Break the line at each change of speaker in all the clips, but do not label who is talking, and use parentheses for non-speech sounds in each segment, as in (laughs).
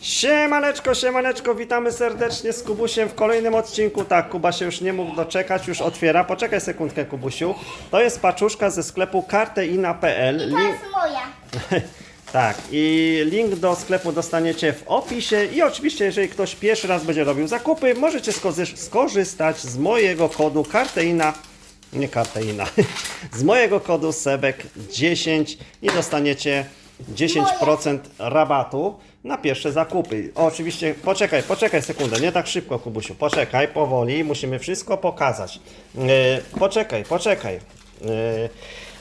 Siemaneczko, siemaneczko, witamy serdecznie z Kubusiem w kolejnym odcinku. Tak, Kuba się już nie mógł doczekać, już otwiera. Poczekaj sekundkę, Kubusiu. To jest paczuszka ze sklepu karteina.pl.
To
Link,
jest moja. (laughs)
tak, i link do sklepu dostaniecie w opisie. I oczywiście, jeżeli ktoś pierwszy raz będzie robił zakupy, możecie skorzystać z mojego kodu karteina. Nie karteina, (laughs) z mojego kodu SEBEK10 i dostaniecie 10% rabatu na pierwsze zakupy. O, oczywiście, poczekaj, poczekaj sekundę, nie tak szybko, Kubusiu, poczekaj, powoli, musimy wszystko pokazać. E, poczekaj, poczekaj. E,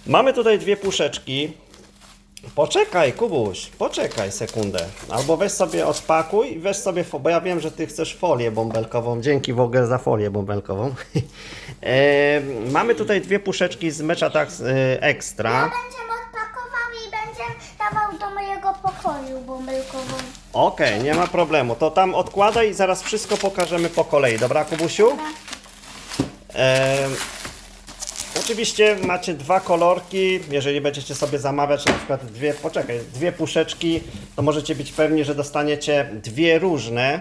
mamy tutaj dwie puszeczki. Poczekaj, Kubuś, poczekaj sekundę. Albo weź sobie odpakuj i weź sobie, bo ja wiem, że ty chcesz folię bąbelkową. Dzięki w ogóle za folię bąbelkową. (laughs) e, mamy tutaj dwie puszeczki z Meczatax e, Extra.
Ja będziemy odpakował i będziemy dawał do pokoju bąbelkową.
Okej, nie ma problemu. To tam odkładaj i zaraz wszystko pokażemy po kolei. Dobra, Kubusiu? Em, oczywiście macie dwa kolorki. Jeżeli będziecie sobie zamawiać na przykład dwie, poczekaj, dwie puszeczki, to możecie być pewni, że dostaniecie dwie różne.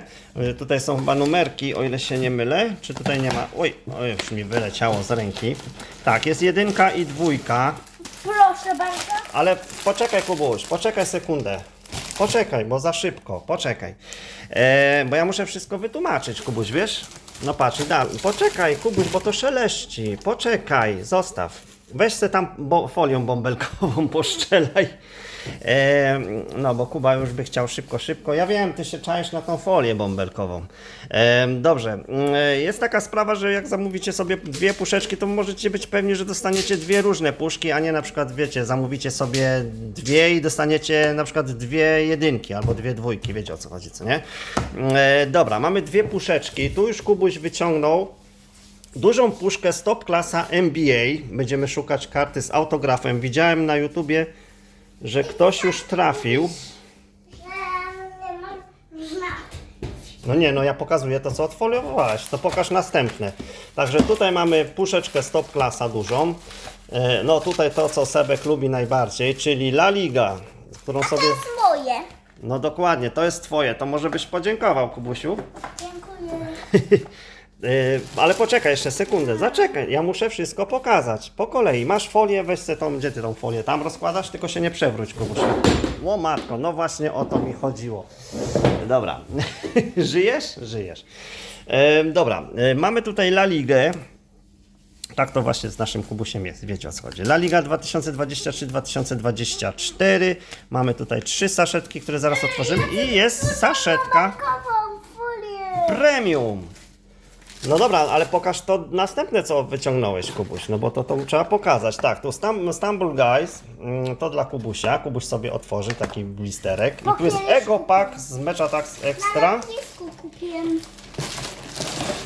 Y, Tutaj są chyba numerki, o ile się nie mylę. Czy tutaj nie ma? Oj, oj już mi wyleciało z ręki. Tak, jest jedynka i dwójka.
Proszę bardzo.
Ale poczekaj, Kubuś, poczekaj sekundę. Poczekaj, bo za szybko, poczekaj. E, bo ja muszę wszystko wytłumaczyć, Kubuś, wiesz? No patrz, da, poczekaj, Kubuś, bo to szeleści. Poczekaj, zostaw. Weź se tam bo, folią bąbelkową (laughs) poszczelaj. E, no, bo Kuba już by chciał szybko, szybko. Ja wiem, ty się czaisz na tą folię bąbelkową. E, dobrze, Mm, e, jest taka sprawa, że jak zamówicie sobie dwie puszeczki, to możecie być pewni, że dostaniecie dwie różne puszki, a nie na przykład, wiecie, zamówicie sobie dwie i dostaniecie na przykład dwie jedynki albo dwie dwójki, wiecie o co chodzi, co nie? E, dobra, mamy dwie puszeczki. Tu już Kubuś wyciągnął dużą puszkę Stop Klasa NBA. Będziemy szukać karty z autografem. Widziałem na YouTubie, że ktoś już trafił. No nie, no ja pokazuję to, co odfoliowałaś. To pokaż następne. Także tutaj mamy puszeczkę Stop Klasa dużą. E, No tutaj to, co Sebek lubi najbardziej, czyli La Liga, którą
To
sobie...
jest moje.
No dokładnie, to jest twoje. To może byś podziękował, Kubusiu.
Dziękuję. (laughs)
Yy, ale poczekaj jeszcze sekundę, zaczekaj, ja muszę wszystko pokazać. Po kolei, masz folię, weź sobie tą, gdzie ty tą folię tam rozkładasz, tylko się nie przewróć, Kubusiu. O matko, no właśnie o to mi chodziło. Dobra, (laughs) żyjesz? Żyjesz. Yy, dobra, yy, mamy tutaj La Ligę. Tak to właśnie z naszym Kubusiem jest, wiecie o co chodzi. La Liga 2023-2024. Mamy tutaj trzy saszetki, które zaraz otworzymy i jest saszetka premium. No dobra, ale pokaż to następne, co wyciągnąłeś, Kubuś, no bo to, to trzeba pokazać. Tak, tu Stam- Stumble Guys, mm, to dla Kubusia. Kubuś sobie otworzy taki blisterek. I tu jest Ego Pack z Match
Na
Extra.
lotnisku kupiłem.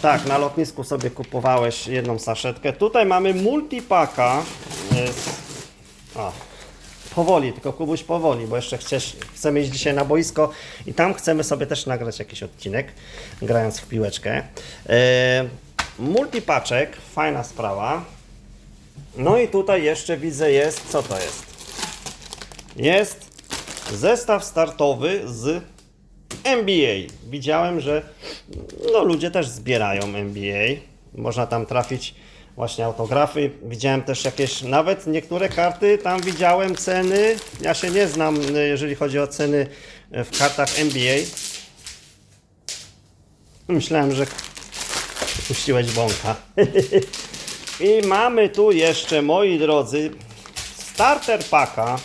Tak, na lotnisku sobie kupowałeś jedną saszetkę. Tutaj mamy multipaka. Jest... A, powoli, tylko Kubuś powoli, bo jeszcze chcesz, chcemy iść dzisiaj na boisko i tam chcemy sobie też nagrać jakiś odcinek, grając w piłeczkę. E, multipaczek, fajna sprawa. No i tutaj jeszcze widzę jest, co to jest? Jest zestaw startowy z NBA. Widziałem, że no, ludzie też zbierają NBA. Można tam trafić właśnie autografy. Widziałem też jakieś, nawet niektóre karty, tam widziałem ceny. Ja się nie znam, y, jeżeli chodzi o ceny y, w kartach NBA. Myślałem, że puściłeś bąka. (laughs) I mamy tu jeszcze, moi drodzy, starter paka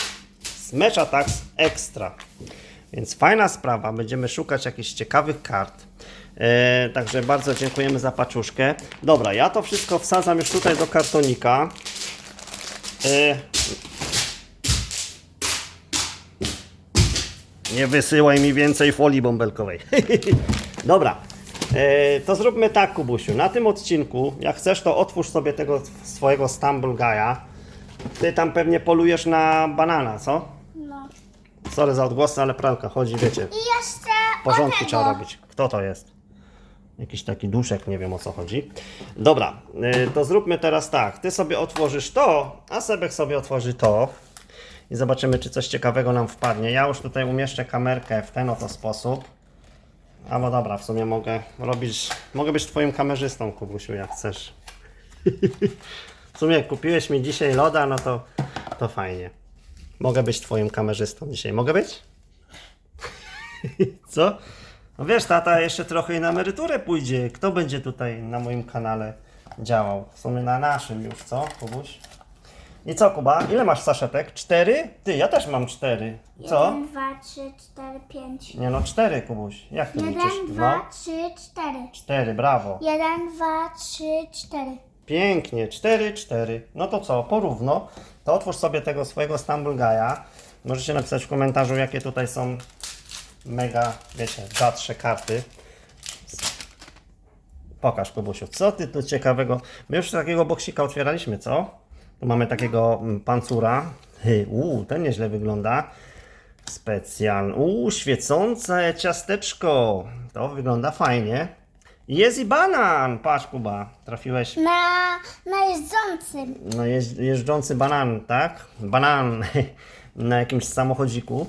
z Match Attacks Extra. Więc fajna sprawa, będziemy szukać jakichś ciekawych kart. E, także bardzo dziękujemy za paczuszkę. Dobra, ja to wszystko wsadzam już tutaj do kartonika. E, nie wysyłaj mi więcej folii bąbelkowej. (laughs) Dobra, e, to zróbmy tak, Kubusiu. Na tym odcinku, jak chcesz, to otwórz sobie tego swojego Stumble Guy'a. Ty tam pewnie polujesz na banana, co? Sorry za odgłosy, ale pralka chodzi, wiecie.
I jeszcze o tego.
trzeba robić. Kto to jest? Jakiś taki duszek, nie wiem o co chodzi. Dobra, y, to zróbmy teraz tak. Ty sobie otworzysz to, a Sebek sobie otworzy to. I zobaczymy, czy coś ciekawego nam wpadnie. Ja już tutaj umieszczę kamerkę w ten oto sposób. A bo dobra, w sumie mogę robić, mogę być twoim kamerzystą, Kubusiu, jak chcesz. (laughs) W sumie kupiłeś mi dzisiaj loda, no to, to fajnie. Mogę być twoim kamerzystą dzisiaj. Mogę być? (laughs) Co? No wiesz, tata jeszcze trochę i na emeryturę pójdzie. Kto będzie tutaj na moim kanale działał? W sumie na naszym już, co, Kubuś? I co, Kuba? Ile masz saszetek? Cztery? Ty, ja też mam cztery. Co?
Jeden, dwa, trzy, cztery, pięć.
Nie no, cztery, Kubuś. Jak ty liczysz?
Jeden, dwa,
No,
trzy, cztery.
cztery, brawo.
Jeden, dwa, trzy, cztery.
Pięknie, 4, 4. No to co, porówno. To otwórz sobie tego swojego Stumble Guy'a. Możecie napisać w komentarzu, jakie tutaj są mega, wiecie, rzadsze karty. Pokaż, Kubusiu, co ty tu ciekawego... My już takiego boksika otwieraliśmy, co? Tu mamy takiego mm, pancura. Uuu, ten nieźle wygląda. Specjalny. Uuu, świecące ciasteczko. To wygląda fajnie. Jest i banan! Patrz, Kuba, trafiłeś
Na, na jeżdżącym.
no, jeź, jeżdżący banan, tak? Banan (laughs) na jakimś samochodziku.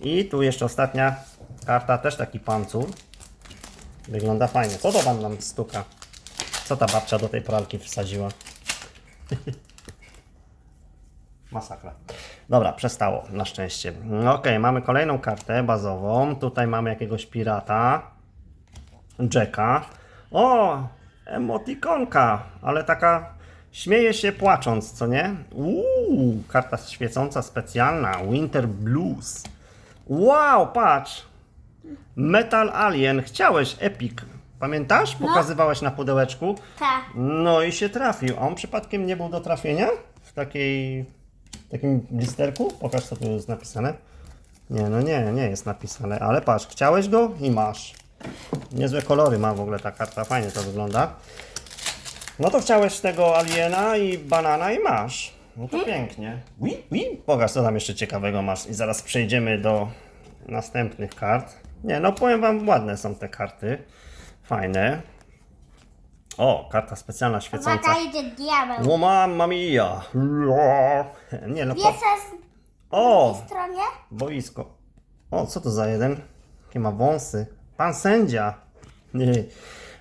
I tu jeszcze ostatnia karta, też taki pancur. Wygląda fajnie. Co to pan nam stuka? Co ta babcia do tej pralki wsadziła? (laughs) Masakra. Dobra, przestało, na szczęście. No Okej, mamy kolejną kartę bazową. Tutaj mamy jakiegoś pirata. Jacka. O, emotikonka, ale taka śmieje się płacząc, co nie? Uuu, karta świecąca specjalna, Winter Blues. Wow, patrz. Metal Alien, chciałeś Epic. Pamiętasz? Pokazywałeś na pudełeczku.
Tak.
No i się trafił. A on przypadkiem nie był do trafienia? W takiej w takim blisterku? Pokaż co tu jest napisane. Nie, no nie, nie jest napisane, ale patrz, chciałeś go i masz. Niezłe kolory ma w ogóle ta karta, fajnie to wygląda. No to chciałeś tego aliena i banana i masz. No to pięknie. Ui, ui. Pokaż co tam jeszcze ciekawego masz i zaraz przejdziemy do następnych kart. Nie, no powiem wam, ładne są te karty. Fajne. O, karta specjalna świecąca.
Uwaga, idzie diabeł.
O mamma mia! Nie no, po...
Co
O!
jest w stronie?
Boisko. O, co to za jeden? Jakie ma wąsy. Pan sędzia.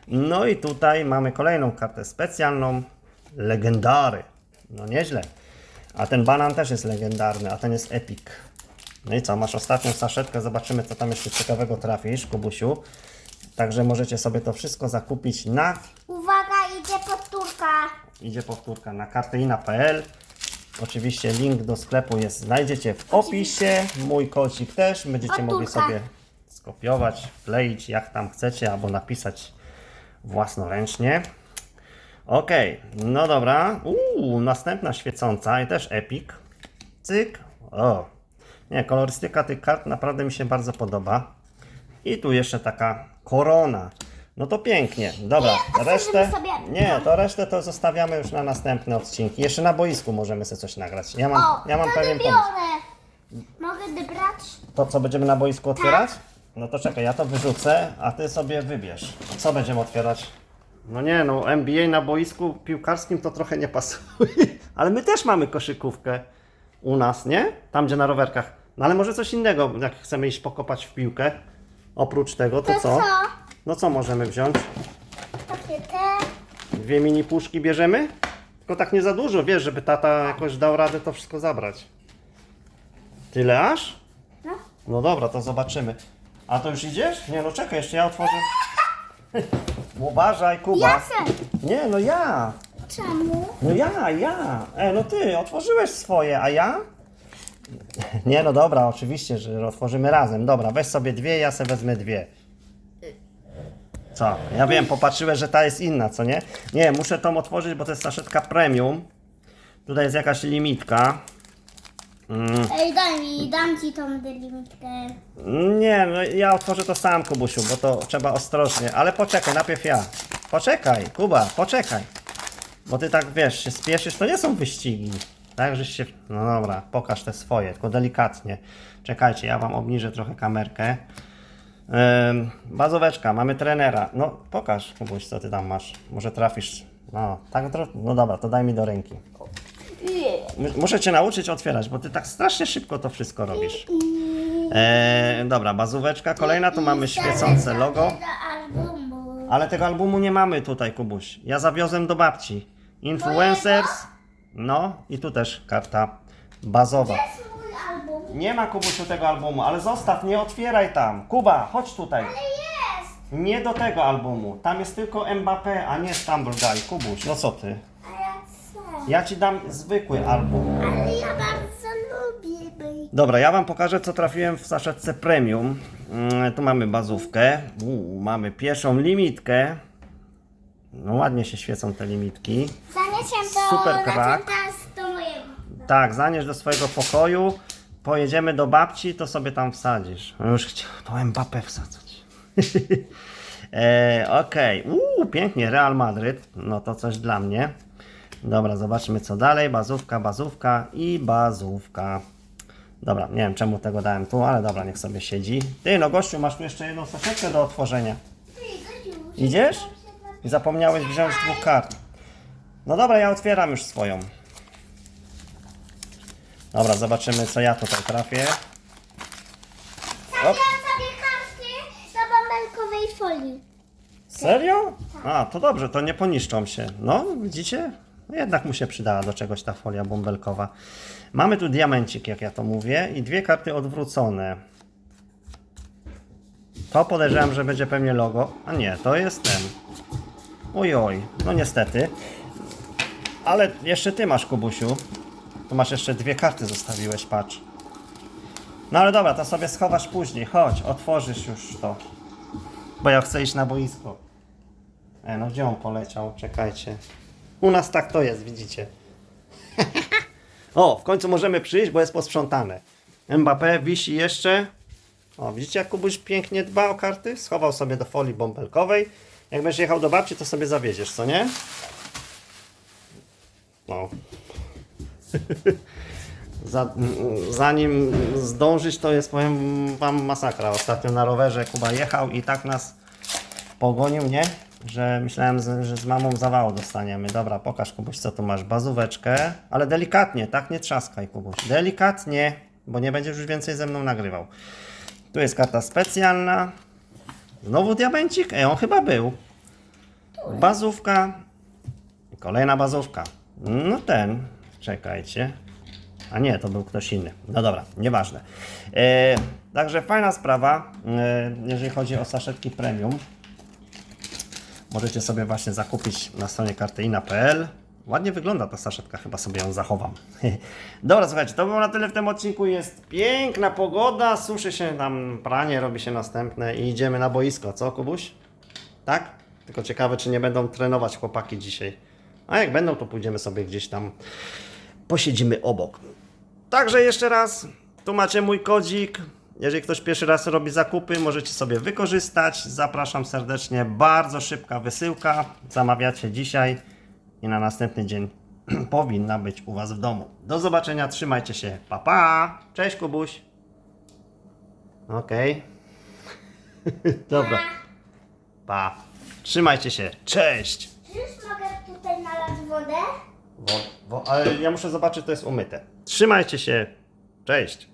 No i tutaj mamy kolejną kartę specjalną. Legendary. No nieźle. A ten banan też jest legendarny, a ten jest epic. No i co, masz ostatnią saszetkę, zobaczymy co tam jeszcze ciekawego trafisz, Kubusiu. Także możecie sobie to wszystko zakupić na
Uwaga, idzie powtórka.
Idzie powtórka na kartyina.pl. Oczywiście link do sklepu jest, znajdziecie w opisie. Mój kocik też. Będziecie mogli
Powtórka.
sobie skopiować, wkleić jak tam chcecie, albo napisać własnoręcznie. Ok, no dobra. Uuu, następna świecąca i też epic. Cyk. O. Nie, kolorystyka tych kart naprawdę mi się bardzo podoba. I tu jeszcze taka korona. No to pięknie. Dobra,
otworzymy
resztę.
sobie.
Nie, to resztę to zostawiamy już na następne odcinki. Jeszcze na boisku możemy sobie coś nagrać. Ja mam,
O,
ja mam pewien pomysł.
Mogę wybrać?
To co będziemy na boisku otwierać? No to czekaj, ja to wyrzucę, a ty sobie wybierz. Co będziemy otwierać? No nie, no NBA na boisku piłkarskim to trochę nie pasuje. (laughs) Ale my też mamy koszykówkę u nas, nie? Tam gdzie na rowerkach. No ale może coś innego, jak chcemy iść pokopać w piłkę. Oprócz tego, to
To
co?
co?
No co możemy wziąć?
Takie te.
Dwie mini puszki bierzemy? Tylko tak nie za dużo, wiesz, żeby tata jakoś dał radę to wszystko zabrać. Tyle aż?
No.
No dobra, to zobaczymy. A to już idziesz? Nie, no czekaj, jeszcze ja otworzę. (laughs) Uważaj, Kuba.
Ja chcę.
Nie, no ja.
Czemu?
No ja, ja. E, no ty, otworzyłeś swoje, a ja? Nie, no dobra, oczywiście, że otworzymy razem. Dobra, weź sobie dwie, ja sobie wezmę dwie. Co? Ja wiem, popatrzyłeś, że ta jest inna, co nie? Nie, muszę tą otworzyć, bo to jest saszetka premium. Tutaj jest jakaś limitka. Mm,
Ej, daj mi, dam ci tą delimitkę.
Nie, no ja otworzę to sam, Kubusiu, bo to trzeba ostrożnie. Ale poczekaj, najpierw ja. Poczekaj, Kuba, poczekaj. Bo ty tak, wiesz, się spieszysz, to nie są wyścigi. Tak, żeś się... No dobra, pokaż te swoje, tylko delikatnie. Czekajcie, ja wam obniżę trochę kamerkę. Ym, bazoweczka, mamy trenera. No, pokaż, Kubuś, co ty tam masz. Może trafisz. No, tak, tro... no dobra, to daj mi do ręki. Mu- Muszę cię nauczyć otwierać, bo ty tak strasznie szybko to wszystko robisz. E, dobra, bazóweczka kolejna, tu mamy świecące logo. Ale tego albumu nie mamy tutaj, Kubuś. Ja zawiozłem do babci. Influencers. No i tu też karta bazowa. Nie ma Kubusiu tego albumu, ale zostaw, nie otwieraj tam. Kuba, chodź tutaj.
Ale jest.
Nie do tego albumu. Tam jest tylko Mbappé, a nie Stumble Guy. Kubuś, no co ty?
Ja
ci dam zwykły album.
Ale ja bardzo lubię być.
Dobra, ja wam pokażę, co trafiłem w saszetce premium. Mm, tu mamy bazówkę. Uu, mamy pierwszą limitkę. No ładnie się świecą te limitki.
Zaniesiemy to
Super
na
krak.
ten tas do mojego.
Tak, zanieś do swojego pokoju. Pojedziemy do babci, to sobie tam wsadzisz. No Już chciałem Mbappé wsadzać. (laughs) e, Okej, Uuu, pięknie, Real Madryt. No to coś dla mnie. Dobra, zobaczmy co dalej. Bazówka, bazówka i bazówka. Dobra, nie wiem czemu tego dałem tu, ale dobra, niech sobie siedzi. Ty, no gościu, masz tu jeszcze jedną saszetkę do otworzenia. Idziesz? I zapomniałeś wziąć dwóch kart. No dobra, ja otwieram już swoją. Dobra, zobaczymy co ja tutaj trafię.
Sobie karty bąbelkowej folii.
Serio? A, to dobrze, to nie poniszczą się. No, widzicie? Jednak mu się przydała do czegoś ta folia bąbelkowa. Mamy tu diamencik, jak ja to mówię, i dwie karty odwrócone. To podejrzewam, że będzie pewnie logo. A nie, to jest ten. Oj, oj, no niestety. Ale jeszcze ty masz, Kubusiu. Tu masz jeszcze dwie karty, zostawiłeś, patrz. No ale dobra, to sobie schowasz później. Chodź, otworzysz już to. Bo ja chcę iść na boisko. E, no gdzie on poleciał? Czekajcie. U nas tak to jest, widzicie. o, w końcu możemy przyjść, bo jest posprzątane. Mbappé wisi jeszcze. O, widzicie jak Kubuś pięknie dba o karty? Schował sobie do folii bąbelkowej. Jak będziesz jechał do babci, to sobie zawiedziesz, co nie? No. (laughs) Zanim zdążyć, to jest, powiem wam, masakra. Ostatnio na rowerze Kuba jechał i tak nas pogonił, nie? Że myślałem, że z mamą zawału dostaniemy. Dobra, pokaż Kubuś, co tu masz. Bazóweczkę, ale delikatnie, tak? Nie trzaskaj, Kubuś. Delikatnie, bo nie będziesz już więcej ze mną nagrywał. Tu jest karta specjalna. Znowu diamencik? Ej, on chyba był. Bazówka. Kolejna bazówka. No ten. Czekajcie. A nie, to był ktoś inny. No dobra, nieważne. E, także fajna sprawa, e, jeżeli chodzi o saszetki premium. Możecie sobie właśnie zakupić na stronie kartyina.pl. Ładnie wygląda ta saszetka, chyba sobie ją zachowam. (laughs) Dobra, słuchajcie, to było na tyle w tym odcinku. Jest piękna pogoda, suszy się tam pranie, robi się następne i idziemy na boisko, co Kubuś? Tak? Tylko ciekawe, czy nie będą trenować chłopaki dzisiaj. A jak będą, to pójdziemy sobie gdzieś tam, posiedzimy obok. Także jeszcze raz, tu macie mój kodzik. Jeżeli ktoś pierwszy raz robi zakupy, możecie sobie wykorzystać. Zapraszam serdecznie. Bardzo szybka wysyłka. Zamawiacie dzisiaj i na następny dzień (clears throat) powinna być u Was w domu. Do zobaczenia, trzymajcie się. Pa, pa. Cześć, Kubuś. Okej. (laughs) Dobra. Pa. Trzymajcie się. Cześć.
Czy już mogę tutaj nalać wodę?
Wo, wo, ale ja muszę zobaczyć, to jest umyte. Trzymajcie się. Cześć.